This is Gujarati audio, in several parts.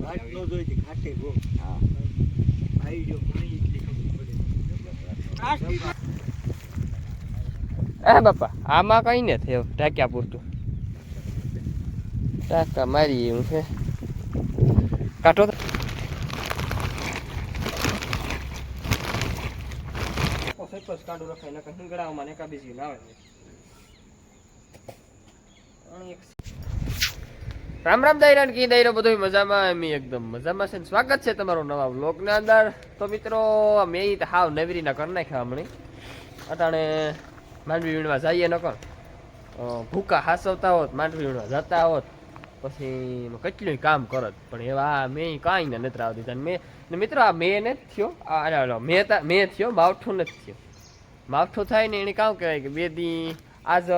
No go. હા. એટલી ખબર પડે. એ બાપા આમાં કઈ ને થયો? ટાંક્યા પૂરતું. ટાંકા મારી એવું છે. કાઢો સરપંચ કાઢો રખાય નકર હિંગડાઓમાં ને એકા ના આવે રામ રામ દાયરા કી દાયરો બધો મજામાં? એમ એકદમ મજામાં છે સ્વાગત છે તમારું નવા વ્લોગના અંદર. તો મિત્રો મેં હાવ નવરીના કરી નાખ્યા હમણાં. અટાણે માંડવી વીણવા જઈએ ન કર ભૂકા હાસવતા હોત, માંડવી વીણવા જતા હોત, પછી કેટલું કામ કરત. પણ એવા મેં કાંઈ ને નથી આવતી મેં મિત્રો, આ મેં ને થયો. આ મેં મેં થયો, માવઠું નથી થયો. માવઠું થાય ને એને કામ કહેવાય કે બે દી આજ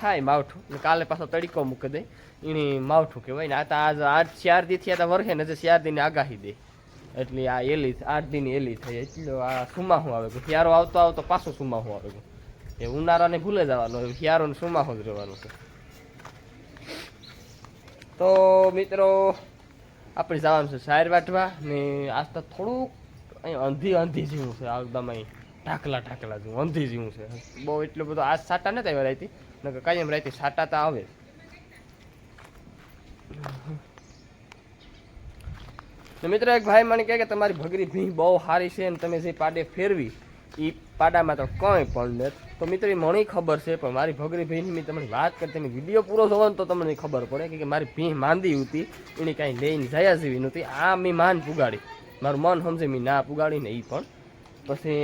થાય માવઠું. કાલે પાછો તડીકો મૂકી દે. એની માવઠું કહેવાય ને આ તો આજ આજ ચાર દી થયા તો વરખે ને ચાર દીની આગાહી દે. એટલે આ એલી આઠ દીની એલી થઈ. એટલે આ સુમાહું આવે શિયારો આવતો આવતો પાછો સુમાહું આવે એ ઉનાળાને ભૂલે જવાનો. ને સુમાહું જ રહેવાનું છે. તો મિત્રો, આપણે જવાનું છે શાયર વાટવા ને આજ તો થોડુંક અહીં અંધી અંધી જેવું છે. એકદમ અહીં ઢાકલા ઢાકલા જેવું, અંધી જેવું છે. બહુ એટલો બધો આજ સાટા નથી આવ્યા રાતી નકર કાયમ રાતે સાટાતા આવે. મિત્ર, એક ભાઈ મને કહે કે તમારી ભગરી ભીં બહુ સારી છે ને તમે જે પાડે ફેરવી એ પાડામાં તો કંઈ પણ નથી. તો મિત્રો એ મને ખબર છે, પણ મારી ભગરી ભીંની મેં તમને વાત કરી તમે વીડિયો પૂરો થવો ને તો તમને ખબર પડે કે મારી ભીં માંદી હતી એને કાંઈ લઈને જયા જેવી નહોતી. આ મેં માન પુગાડી. મારું મન સમજે મેં ના પુગાડી ને એ પણ. પછી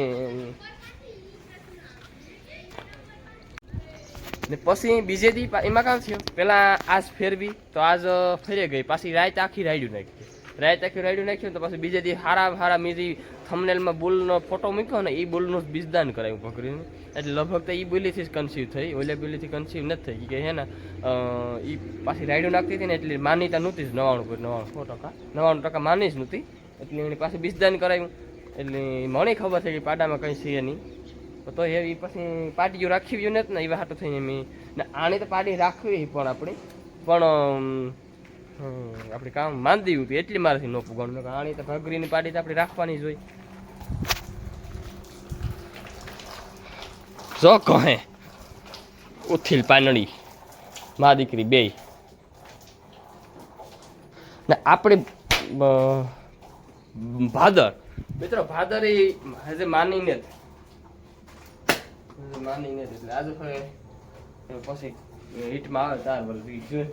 ને પછી બીજે દી એમાં કામ થયું. પેલા આજ ફેરવી, તો આજ ફેરી ગઈ. પાછી રાત આખી રાયડું નાખી રાત આખી રાયડું નાખ્યું તો પછી બીજે દી હારા હારા મેરી થમનેલમાં બુલનો ફોટો મૂક્યો ને એ બુલનું બીજદાન કરાયું ભકરીનું એટલે લગભગ તો એ બોલીથી જ કન્સીવ થઈ. ઓલે બોલીથી કન્સીવ નથી થઈ. કે હે ને એ પાછી રાયડું નાખતી હતી ને, એટલે માનીતા નહોતી જ નવાણું પર નવાણું સો ટકા. નવાણું ટકા માની જ નહોતી. એટલે એની પાછું બીજદાન કરાયું. એટલે મને ખબર છે કે પાડામાં કંઈ છે નહીં. તો એ પછી પાટીઓ રાખી ગયું નથી ને એવા હાટું થઈને મેં ને આને તો પાટી રાખવી પણ આપણી. પણ આપણે કામ માંદી હતી એટલી મારાથી ન પુગાણું. આની તો ભગરીની પાટી તો આપણે રાખવાની જ હોય. જો કહે, ઉથીલ પાનડી, મા દીકરી બે ને આપણે ભાદર. મિત્રો, ભાદર એ માનીને જ માની નથી એટલે આજે ફરે. પછી હિટમાં આવે તાર બોલ બી જોઈ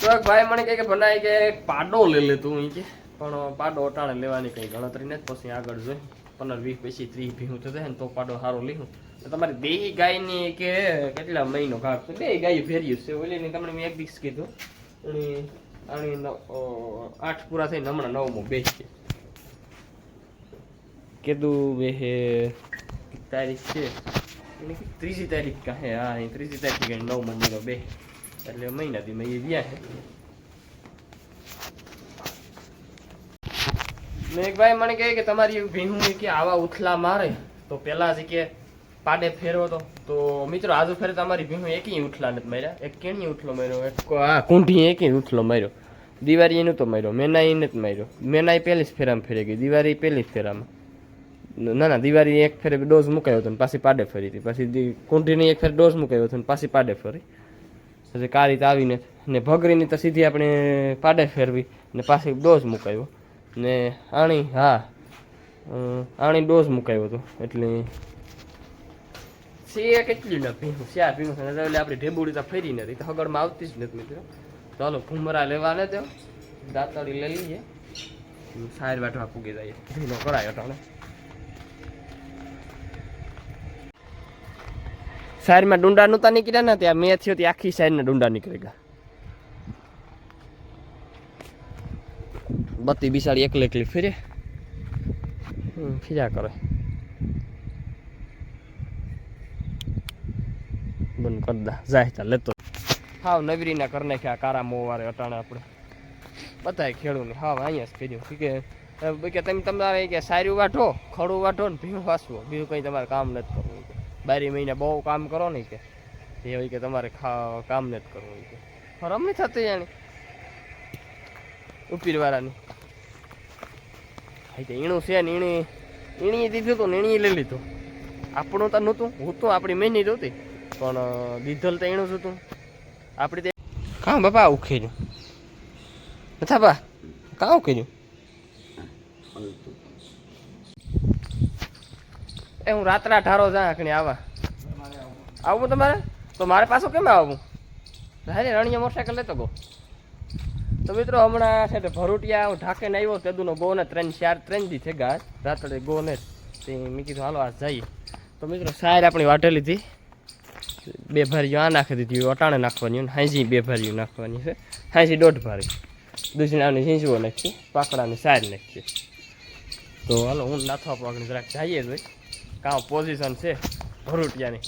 તો એક ભાઈ મને કહે કે બનાય કે પાડો લઈ લે તું કે. પણ પાડો અટાણે લેવાની કઈ ગણતરી નથી. પછી આગળ જોઈ. પંદર વીસ પછી ત્રીસ ભીહું થશે ને તો પાડો સારો લીધું તમારી બે ગાયની કે કેટલા મહિનો ઘાટ તો બે ગાય ફેર્યું છે. ઓલી તમને મેં એક દિવસ કીધું. આની આઠ પૂરા થઈને હમણાં નવમો બે છે. કીધું બે હે તારીખ છે એને ત્રીજી તારીખ કહે હા એ ત્રીજી તારીખ કે નવ મહિનો બે એટલે મહિનાથી મેં વ્યા છે મેં એક ભાઈ મને કહે કે તમારી ભીનું કે આવા ઉથલા મારે તો પેલા જ કે પાડે ફેરવો તો તો મિત્રો આજુ ફેરે તમારી ભીનું એકેય ઉથલા નથી માર્યા એક કેણી ઉથલો માર્યો એક કો- આ કુંઠી એકેય ઉથલો માર્યો દિવાળી એનું તો માર્યો મેનાઈ નથી માર્યો મેનાઈ પહેલી જ ફેરામાં ફેરી ગઈ દિવાળી પહેલી જ ફેરામાં ના ના દિવાળી એક ફેરે ડોઝ મુકાયો હતો ને પાછી પાડે ફરી પછી દી- એક ફેર ડોઝ મુકાયો હતો પાછી પાડે ફરી. પછી કા રીતે આવીને ને ભગરીની તો સીધી આપણે પાડે ફેરવી ને પાછી ડોઝ મુકાયો ને આણી, હા આણી ડોઝ મુકાયો હતો. એટલે છે કેટલી ન ભીનું શ્યા પીવું છે એટલે આપણી ઢેબુડી તો ફરી નથી તો હગડમાં આવતી જ નથી મિત્રો. ચાલો ઘુમરા લેવા ને તો દાંતડી લઈ લઈએ. સાર વાટવા પૂગી જાય ભીનો કરાયો અટાણે સાઈડમાં ડુંડા નહોતા નીકળ્યા ને ત્યાં મેં થયો ત્યાં આખી શહેરના ડુંડા નીકળી ગયા બત્તી બિસાડી એકલી એકલી ફેરે. ફીજા કરે. બંધ કરી દા. જાય ત્યાં લેતો હાવ નવરીના કરી નાખ્યા, કારા મોવારે અટાણે આપણે. બતાય ખેડૂને હાવ અહીંયા જ કર્યું કે કે તમે તમારે કે સારું વાટો ખડું વાટો ને ભીણું વાસવો. બીજું કંઈ તમારે કામ નથી કરવું. બારી મહિને બહુ કામ કરો ને કે એ હોય કે તમારે કામ નથી કરવું હોય કે. ફરમ નહીં થતી જાણી ઉપીરવાળાની. હા તો ઈણું છે ને ઈણી ઈણીએ દીધું હતું ને ઈણીએ લઈ લીધું. આપણું તો નહોતું હું તો આપણી મહિની હતી પણ દીધલ તો એણું જ હતું. આપણી તે કાં બાપા ઉખેર્યું ખેર્યું નથી બા કાં આવું એ હું રાતના ઠારો જા આખણી આવા. આવું તમારે? તો મારે પાછું કેમ આવું? હારે રણિયા મોટરસાઇકલ લેતો ગો. તો મિત્રો હમણાં છે તે ભરૂટિયા હું ઢાકેને આવ્યો તેદુનો ગો ને ત્રણ ચાર ત્રણ દી છે ગા રાત્રે ગો ને તે મેં કીધું, હાલો, આ જઈએ. તો મિત્રો સાયર આપણી વાટેલી હતી બે ભારીઓ આ નાખી દીધી અટાણે નાખવાની હાંજી બે ભારીઓ નાખવાની છે. હાંજી દોઢ ભારી. દૂધણાની ઝીંઝવો નાખીએ પાકડાની સાર નાખીએ તો હાલો, હું નાથવા પાકડી જરાક જઈએ જોઈ. કાં પોઝિશન છે ભરૂટિયાની.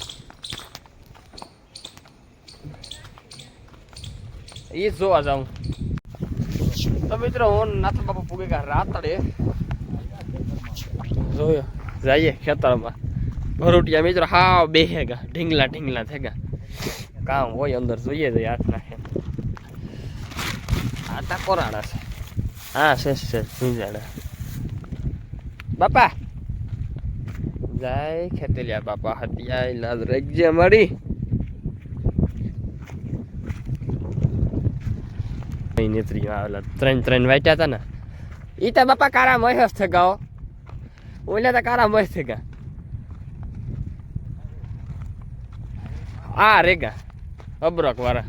એ જોવા જાઉં. તો મિત્રો, હું નાથા બાપા પૂગે ગયા રાતડે. જોયો. જઈએ ખેતરમાં. ભરૂટિયા મિત્રો, હાવ બેહેગા ઢીંગલા ઢીંગલા થેગા કામ હોય અંદર, જોઈએ જઈએ હાથ નાખે. આટા કોરાણા છે. હા, છે ભીંજાડા બાપા! જય ખેતલિયા બાપા હટિયા લાજ રખજે અમારી નેત્રી આવેલા ત્રણ ત્રણ વાટ્યા હતા ને. એ તો બાપા કારા મહેશ થગાઓ ઓલા તો કારા મહેશ થગા. આ રેગા, અબરક વાળા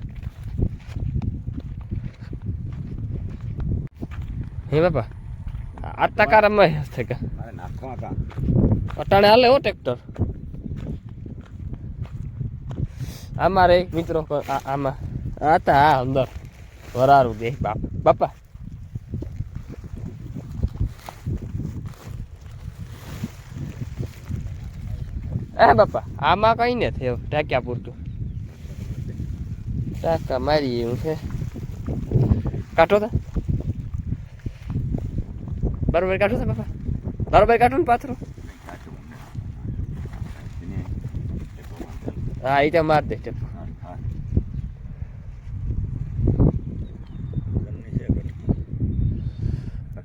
હે બાપા? નાખવા હતા. અટાણે હાલે હો ટ્રેક્ટર. આમાં રે મિત્રો આમાં આ તા હા અંદર. વરારું દે બાપ. બાપા. એ બાપા આમાં કઈ ને થયો? ટાંક્યા પૂરતું ટાંકા મારી એવું છે. કાઢો તા. બરોબર કાઢો તા બાપા બરોબર કાઢો ને પાથરો હા એ તો માર દે ટેપ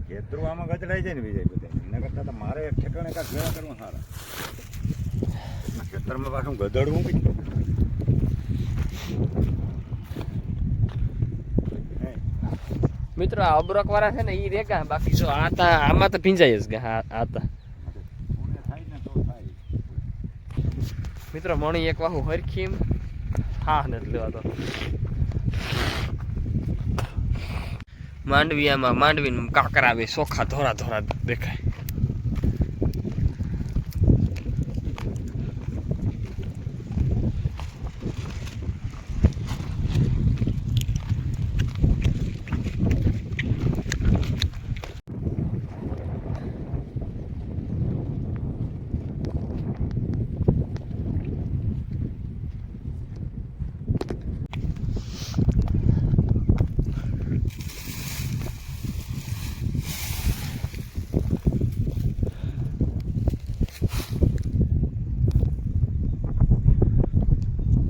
ખેતરો આમાં ગચડાઈ જાય ને બીજા બધા એના કરતા તો મારે એક ઠેકાણે કાંઈક ભેળા ખેતરમાં પાછું ગધડવું કઈ મિત્રો, આ અબરક વાળા છે ને એ રેગા. બાકી જો આ તા, આમાં તો ભીંજાય જ ગયા, આ તા. મિત્રો, મણી એક વાહુ હરખીમ. હા નથી લેવા તો માંડવી આમાં માંડવી કાકરા આવે, ચોખા ધોરા ધોરા દેખાય.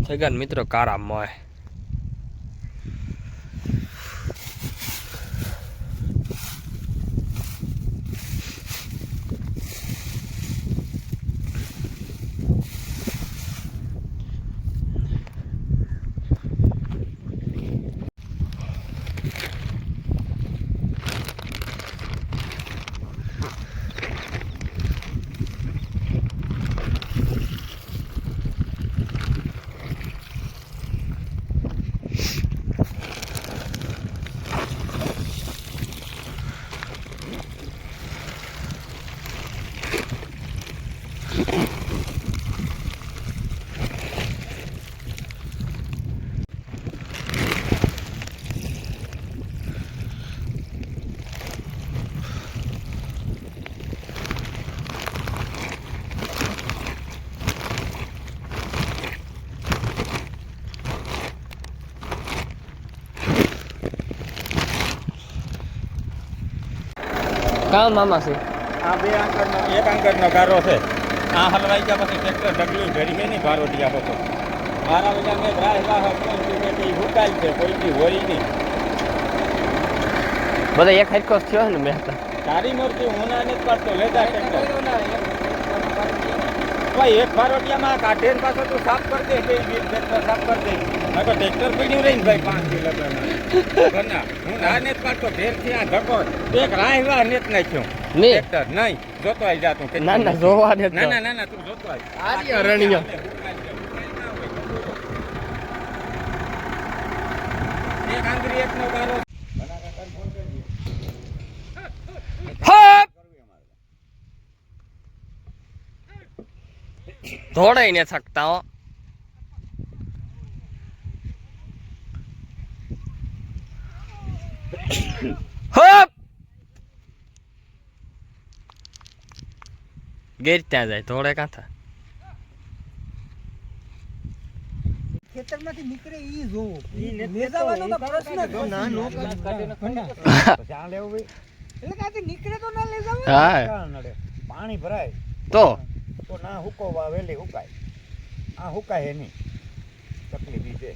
થઈ ગયા ને મિત્રો? કારા કામ મામા છે? આ બે આંકડનો એક આંકડનો ગારો છે. આ હલવાઈ ગયા પછી ટ્રેક્ટર ડગલું ગઈ નહીં ભારોટિયા હતો મારા બધા મેં રાહ તું હુકાય છે કોઈ દી હોય નહીં. બધા એક હરખો થયો ને મેં તારી મરજી હું ના નથી પાડતો લેતા ટ્રેક્ટર ભાઈ એક ફારોટિયામાં કાઢે ને પાછો તું સાફ કરી દે કે ટ્રેક્ટર સાફ કરી દે. હવે તો ટ્રેક્ટર પીડ્યું રહીને ભાઈ પાંચ કિલો ઘરના હું ના નથી પાડતો ભેરથી આ ધકો એક રાહ વાહ નથી નાખ્યો. નહીં ટ્રેક્ટર નહીં જોતો આવી જા તું ના ના જોવા દે ના ના ના ના તું જોતો આવી આ રહ્યો રણિયો. એક આંગળી એક નો ગારો હપ દોડાઈ ને થકતા હો હપ ગેર ત્યાં જાય દોડે કાં થા ખેતરમાંથી નીકળે ઈ જોવો. ઈ નથી તો તો પ્રશ્ન જ ના, નો કાઢ- કાઢીને ભંડા. પછી આ લેવું ભાઈ એટલે કાંઈથી નીકળે તો ના લેજાવો હા. પાણી ભરાય. તો? તો ના હુકાય. આ હુકાય નહીં તકલીફ છે.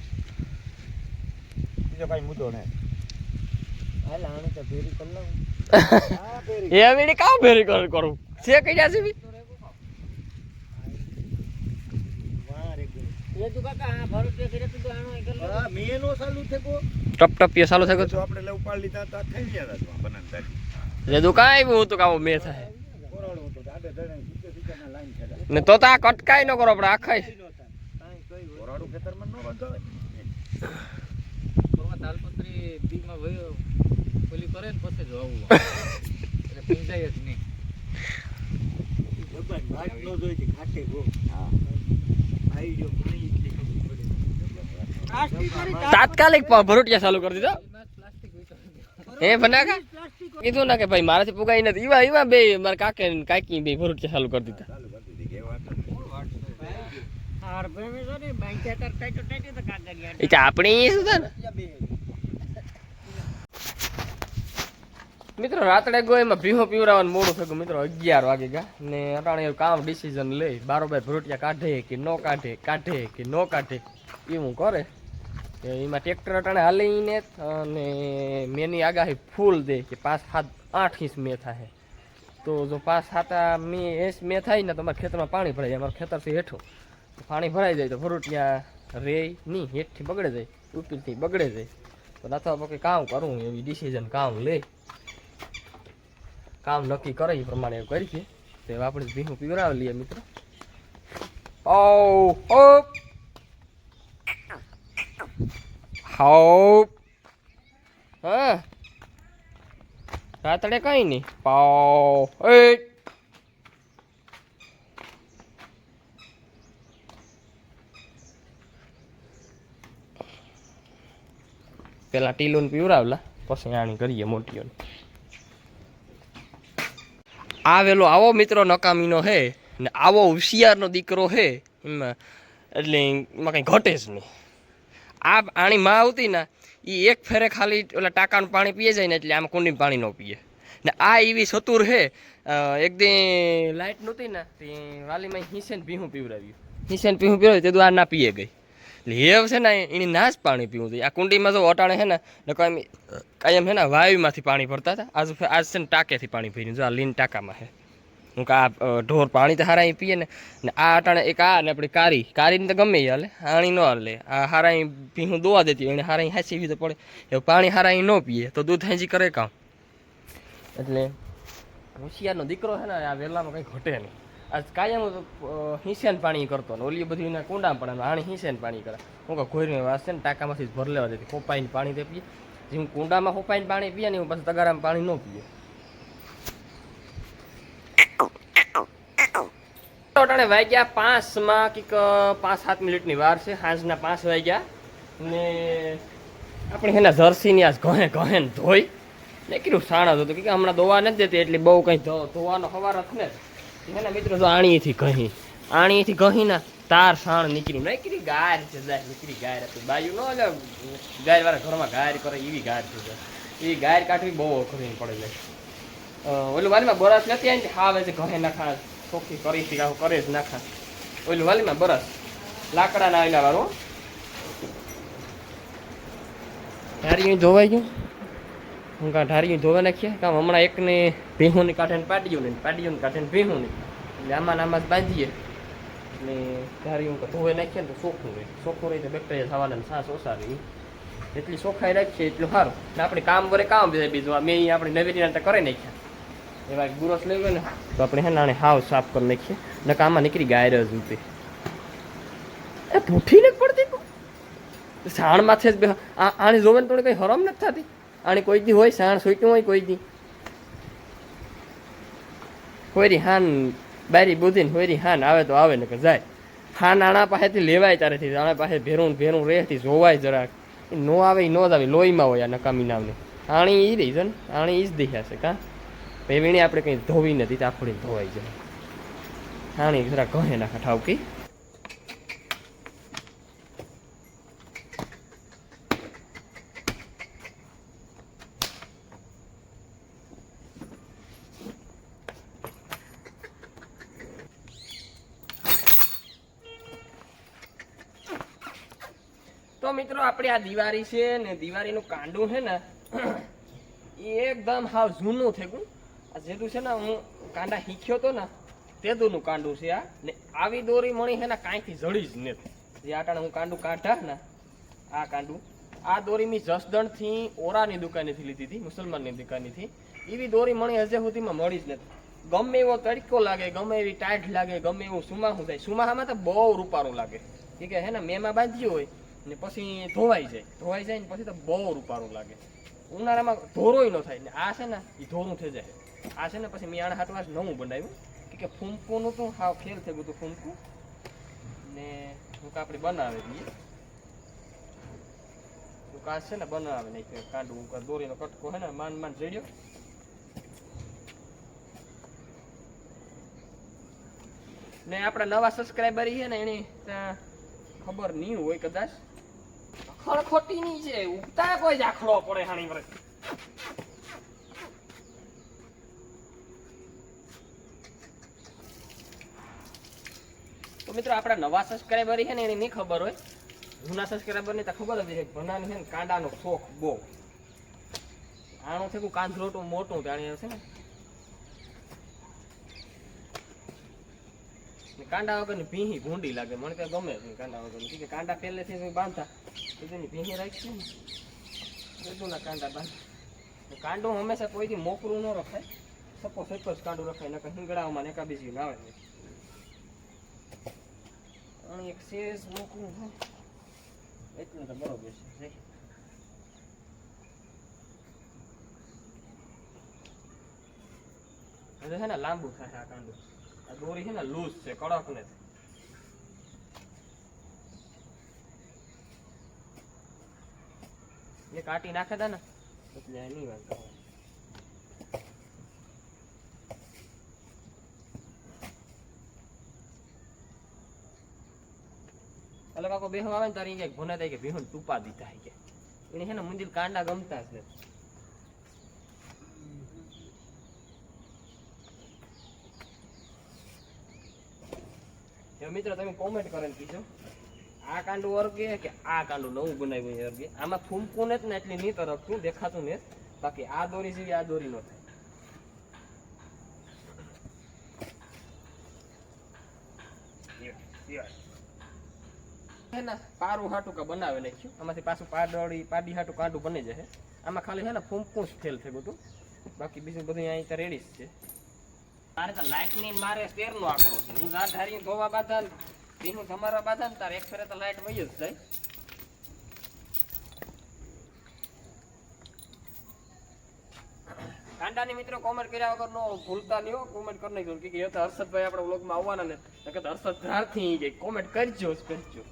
બીજો કઈ મુદ્દો નહીં. હાલ આને તો ભેરી કરી લઉં ફેરી. એ વીડી ભેરી કરું છે કઈ જાશે બી વાહ રે ગયો. એ તું તો ચાલુ ટપ થઈ તો આપણે લવ પાડી લીધા તા થઈ ગયા હતા બનાન તારી ગયો જે દુકાન આવ્યું કાવો મે થાય ને તો તા કટકાઈ ન કરો આપણે કાંઈ કઈ હોય. કોરાડું ખેતરમાં ન બંધાય થોડા તાલપત્રી બીમાં વયો પેલી કરે ને પછી જ વાવવું એટલે પીંજાય જ નહીં ભગવાન ભાગ ન જોઈ છે, ખાટે ગો. હા તાત્કાલિક ભરૂટિયા ચાલુ કરી દીધો. હે બનાકા કીધું ના કે ભાઈ મારાથી પુગાઈ નથી. ઈવા ઈવા બે મારા કાકે ને કાકી બે ભરૂટિયા ચાલુ કરી દીધા. આપણી શું છે કે વાત નથી. હાર ભેમે છે ને, બાંધ્યા તાર ટાઈટો ટાઈટો તો કાગળિયા. એ તો આપણી શું છે ને બીજા બે. મિત્રો, રાત્રે ગયો એમાં ભીહો પીવરાવાનું મોડું થયું મિત્રો, અગિયાર વાગે ગયા ને અટાણે એવું કામ ડિસિઝન લઈ બારોબાર ભરૂટિયા કાઢે કે ન કાઢે કાઢે કે ન કાઢે, એવું કરે. એમાં ટ્રેક્ટર અટાણે હાલીને અને મેની આગાહી ફૂલ દે કે પાંચ સાત આઠ ઇંચ મે થાય. તો જો પાંચ સાત મે એસ મે થાય ને તો અમારા ખેતરમાં પાણી ભરાઈ જાય. અમારું ખેતરથી હેઠું પાણી ભરાઈ જાય તો ભરૂટિયા રે નહીં હેઠથી બગડે જાય, ઉપરથી બગડે જાય. તો અથવા પછી કામ કરવું એવી ડિસિઝન કામ લે. કામ નક્કી કરે એ પ્રમાણે એવું કરી છે. તો હવે આપણે ભીહું પીવરાવી લઈએ મિત્રો. ઓ હાઉ હા? રાતડે કઈ નહીં પાવ. એ પેલા ટીલું પીવરાવલા પછી આણી કરીએ મોટીઓને. આવેલો આવો મિત્રો નકામીનો હે, ને આવો હોશિયારનો દીકરો હે, એમાં એટલે એમાં કંઈ ઘટે જ નહીં. આ આણી માં આવતી ને એ એક ફેરે ખાલી ઓલા ટાંકાનું પાણી પીએ જાય ને એટલે આમ કુંડી પાણી ન પીએ. ને આ એવી સતુર હે એક દી લાઇટ નહોતી ને, તે વાલીમાં હિસેન પીહું પીવડાવ્યું. હિસેન પીહું પીવડાવ્યું તો આ ના પીએ ગઈ. હેવ છે ને એની ના જ પાણી પીવું જોઈએ. આ કુંડીમાં જો અટાણે છે ને કાયમ કાયમ છે ને વાયુમાંથી પાણી ભરતા હતા. આજ આજ છે ને ટાંકેથી પાણી પીને જો આ લીન ટાંકામાં છે. હું કા ઢોર પાણી તો હારા પીએ ને ને આ અટાણે એક આ ને આપણી કારી. કારીને તો ગમે હાલે આણી ન હાલે. આ હારા પી હું દોવા દેતી હોય, એને હારા હાંસી તો પડે. એવું પાણી હારા ન પીએ, તો દૂધ હાંજી કરે કામ એટલે, હોશિયારનો દીકરો છે ને, આ વેલામાં કંઈ ઘટે નહીં. આજ કાયમ હિંસેન પાણી કરતો ને ઓલી બધી કુંડા પણ આણી હિંસેન પાણી કરે. હું કહું, ઘોરીને વાસ છે ને ટાંકામાંથી જ ભર લેવા દેતી ખોપાઈને પાણી તે પીએ. જેમ કુંડામાં ખોપાઈને પાણી પીએ ને હું પછી તગારામાં પાણી ન પીએ. અટાણે વાગ્યા પાંચમાં કંઈક પાંચ સાત મિનિટની વાર છે, સાંજના પાંચ વાગ્યા. ને આપણે એના જર્સીની આજ ઘણે ઘણે ધોઈ. ને કીધું, સાણા હતું કે હમણાં દોવા નથી દેતી, એટલે બહુ કંઈ ધોવાનો ખબર જ ને હે ને મિત્રો તો આણીથી કહી આણીથી કહી ના તાર સાણ નીકળ્યું. નીકળી ગાર છે જાય નીકળી ગાર હતી. બાજુ નો એટલે ગાય વાળા ઘરમાં ગાર કરે એવી ગાર છે જાય એ ગાર કાઢવી બહુ અઘરી પડે છે ઓલું વાલીમાં બરસ નથી આવી હાવે છે ઘરે નાખા, ચોખ્ખી કરી હતી આવું કરે જ નાખા. ઓલું વાલીમાં બરસ. લાકડાના આવેલા વાળું. તારી જોવાઈ ગયું? હું કાં ઢારિયું ધોવા નાખીએ? કાં હમણાં એકને ભીહુંની કાંઠે ને પાડ્યું ને પાડ્યું કાંઠે ને ભીહુંની. એટલે આમાં આમાં જ બાંધીએ. એટલે હું ધોવે નાખીએ ને તો ચોખ્ખું રહે. ચોખ્ખું રહે તો બેક્ટેરિયા થવાના સાસ ઓછા રહી એટલી ચોખ્ખાઈ રાખીએ, એટલું સારું. ને આપણે કામ વરે કામ બીજા. મેં આપણે નવી રીતે કરી નાખ્યા. એવા ગુરસ લેવો ને, તો આપણે હે નાણે હાવ સાફ કરી નાખીએ. ને કામમાં નીકળી ગાયર જ ઉતી એ ભૂઠી નથી પડતી સાણ માથે જ આને જોવે ને તો કઈ હરમ નથી થતી. આને કોઈ દી હોય, સાણ સોઈતું હોય કોઈ દી. હોયરી હાન, બારી બુધીને હોયરી હાન આવે તો આવે ને કે જાય. હાન આણા પાસેથી લેવાય તારેથી આણા પાસે ભેરું ભેરું રહેથી જોવાય જરાક. નો આવે નો જ આવે, લોહીમાં હોય આ નકામી નામની આણી ઈ રહી છે ને, આણી ઈ જ દેખ્યા છે કાં? પેવીણી આપણે કંઈ ધોવી નથી, તો આખડી ધોવાઈ જાય આણી જરા કહે નાખા ઠાવકી તો મિત્રો આપણે આ દિવાળી છે ને દિવાળીનું કાંડું છે ને, એ એકદમ હાવ જૂનું થઈ આ જેટલું છે ને હું કાંડા શીખ્યો તો ને તેદુનું કાંડું છે આ. ને આવી દોરી મણી છે ને કાંઈથી જડી જ નથી. જે આટાણે હું કાંડું કાઢા ને, આ કાંડું, આ દોરી મેં જસદણથી ઓરાની દુકાનેથી લીધી હતી, મુસલમાનની દુકાનેથી. એવી દોરી મણી હજે સુધીમાં મળી જ નથી. ગમે એવો તડકો લાગે, ગમે એવી ટાઈટ લાગે, ગમે એવું સુમાહું થાય. સુમાહામાં તો બહુ રૂપારું લાગે. કે હે ને, મેમાં બાંધ્યું હોય ને પછી ધોવાઈ જાય. ધોવાઈ જાય ને પછી તો બહુ રૂપારું લાગે. ઉનાળામાં ધોરોય ન થાય ને આ છે ને એ ધોરું થઈ જાય. આ છે ને પછી મેં આણા હાટવા જ નવું બનાવ્યું. કે કે ફૂમકુનું તો હાવ ખેલ થઈ ગયું હતું ફૂમકું ને હું આપણે બનાવે દઈએ. હું કાચ છે ને બનાવે નહીં કાંડું દોરીનો કટકો હે ને માન માન જડ્યો ને આપણા નવા સબસ્ક્રાઈબર છે ને, એની ખબર નહીં હોય કદાચ. ખળખોટી ની છે, ઉગતા કોઈ દાખલો પડે હાણી વરસ તો મિત્રો, આપણા નવા સબસ્ક્રાઈબર છે ને, એની નહીં ખબર હોય. જૂના સબસ્ક્રાઈબર ને તો ખબર હતી ભણાની છે ને, કાંડાનો શોખ બહુ. આણું છે કાંધરોટું મોટું જાણી છે ને. કાંડા કાંડા વગરની ભીહી ભૂંડી લાગે, મને તો ગમે છે કાંડા વગર કાંડા પહેલેથી બાંધતા. બધુંની ભેહી રાખી ને. બધુંના કાંડા બાંધ. કાંડો હંમેશા કોઈથી મોકરું ન રખાય. સપો સપો જ કાંડું રખાય નકર હિંગડાઓમાં ને બીજી ના આવે. અને એક શેષ મોકરું હોય એટલું તો બરોબર છે. હવે છે ને લાંબુ થાય આ કાંડું. આ દોરી છે ને લૂઝ છે કડક નથી. એ કાટી નાખે તા ને. એટલે એની વાત. એટલે કાકો બેહો આવે ને તારી ક્યાંક ભૂના થાય કે બેહો ટૂપા દીધા હે કે. એને છે ને મંદિર કાંડા ગમતા જ નથી. મિત્રો તમે કોમેન્ટ કરીને કીધો. આ કાંડું વર્ગે કે આ કાંડું નવું બનાવ્યું એ. વર્ગે આમાં થૂમકું ને જ ને એટલી નહીં તરફતું, દેખાતું ને બાકી આ દોરી જેવી આ દોરી ન થાય. પારું હાટું કા બનાવે નાખ્યું. આમાંથી પાછું પાડોળી પાડી હાટું કાંડું બની જશે આમાં ખાલી છે ને ફૂમકું જ ફેલ થઈ બધું બાકી બીજું બધું અહીં તો રેડી જ છે. મારે તો લાઈટની મારે સ્ટેર નો આંકડો છે. હું રાત ધારી ધોવા બાંધા ને તમારા બાધા ને તારે એક ફેરે તો લાઈટ વહી જ જાય. કાંડાની મિત્રો કોમેન્ટ કર્યા વગર નો ભૂલતા નહીં કોમેન્ટ કરી નાખજો. કે હર્ષદભાઈ આપણા વ્લોગમાં આવવાના ને. કે હર્ષદ ધારથી કોમેન્ટ કરજો કરજો.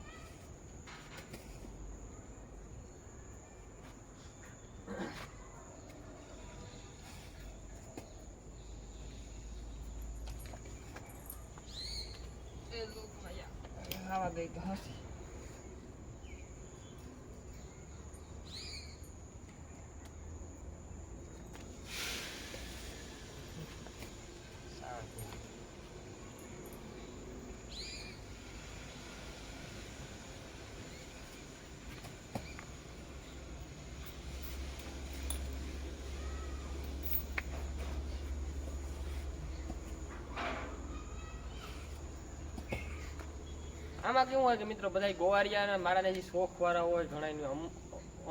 આવા ગઈ તો હસી. આમાં કેવું હોય કે મિત્રો બધા ગોવારિયા મારા જે શોખ વાળા હોય ઘણા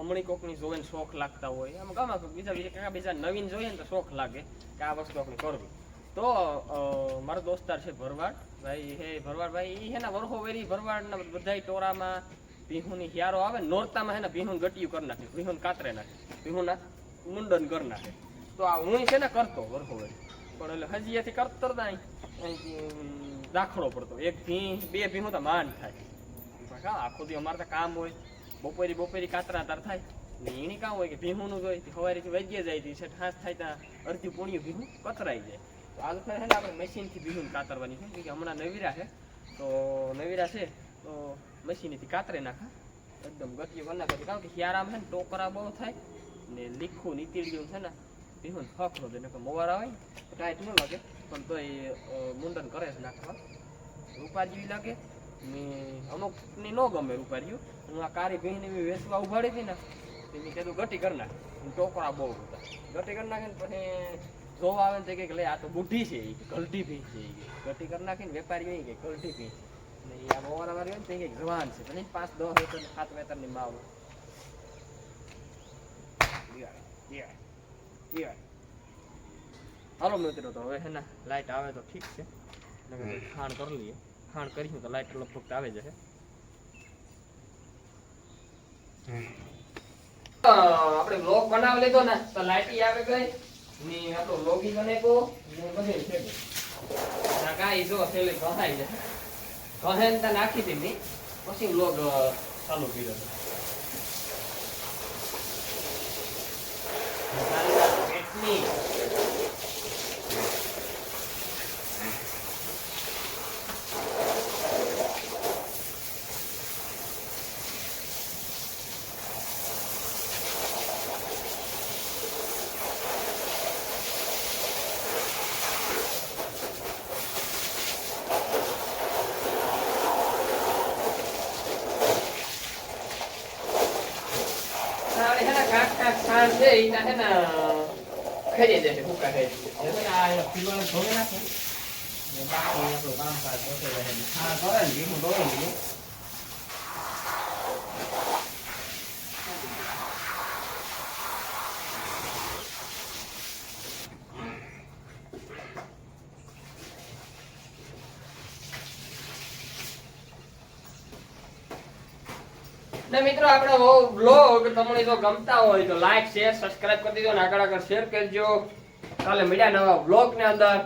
અમણી કોકની જોઈને શોખ લાગતા હોય. આમ ગમે બીજા બીજા બીજા નવીન જોઈએ ને તો શોખ લાગે કે આ વસ્તુ આપણે કરવી. તો મારો દોસ્તાર છે ભરવાડ. ભાઈ, હે ભરવાડ ભાઈ એ હેના વરહો વેરી ભરવાડના બધાય ટોરામાં ભીહુની હિયારો આવે નોરતામાં હેને ભીહુન ગટિયું કરી નાખે, ભીહુન કાતરે નાખે, ભીહુના મુંડન કરી નાખે. તો આ હું છે ને કરતો વરહો વેરી. પણ એટલે હજી એથી કરતો નહીં. દાખલો પડતો. એક ભી, બે ભીહું તો માંડ થાય. પણ આખો દી અમારે તો કામ હોય. બપોરી બપોરી કાતરા તાર થાય. ને એની કામ હોય કે ભીહુંનું હોય. સવારેથી વૈદ્ય જાય છે ઠાસ થાય ત્યાં અડધી પૂણ્યું ભીહું કતરાઈ જાય. તો આ વખતે છે ને આપણે મશીનથી ભીહું કાતરવાની છે. કે હમણાં નવીરા છે. તો નવીરા છે, તો મશીનથી કાતરે નાખા. એકદમ ગતિઓ કરી નાખે કારણ કે શિયાળામાં છે ને ટોકરા બહુ થાય ને લીખું નીતિડિયું છે ને ભીહું ફકરો દે. નકર મોવારા આવે ટાઈટ ન લાગે. પણ તોય મુંડન કરે છે નાખવા. રૂપા લાગે અમુક અમુકની ન ગમે રૂપારીયું હું આ કારી ભીને બી વેચવા ઉભાડી હતી ને, તો મેં કીધું ગટી કરી નાખ. ટોકરા બહુ હતા. ગટી કરી નાખે પછી જોવા આવે ને કે લે, આ તો બુઢી છે એ કે ગલટી ભી છે એ ગટી કરી નાખીને વેપારી એ કે ગલટી ભી ને એ આ મોવારા વાળી ને તો જવાન છે. ભલે પાંચ, દસ વેતર સાત વેતરની માવ. હાલો મિત્રો તો હવે હે ને લાઇટ આવે તો ઠીક છે. ખાણ કરી લઈએ. ખાણ કરીશું તો લાઇટ લગભગ આવે જશે. આપણે બ્લોગ બનાવી લીધો ને તો લાઈટી આવે ગઈ. ને આપણો લોગી બનેકો ને બધે છે. ના કાંઈ જો છેલ્લે ઘસાઈ જાય ઘસે તો નાખી દીધી. પછી બ્લોગ ચાલુ કર્યો. પેટની આપણે છે ને કાંક ખાંડ છે એના છે ને ખાઈ છે ભૂકા ખાઈ જાય આ પીવાનો ધોઈ નાખે ને ખાણ કરે ને ભીનું દોઈ લઈએ ને આપણો બ્લોગ તમને જો ગમતા હોય તો લાઈક શેર સબસ્ક્રાઇબ કરી દેજો અને આગળ આગળ શેર કરજો. કાલે મળ્યા નવા બ્લોગ ને અંદર.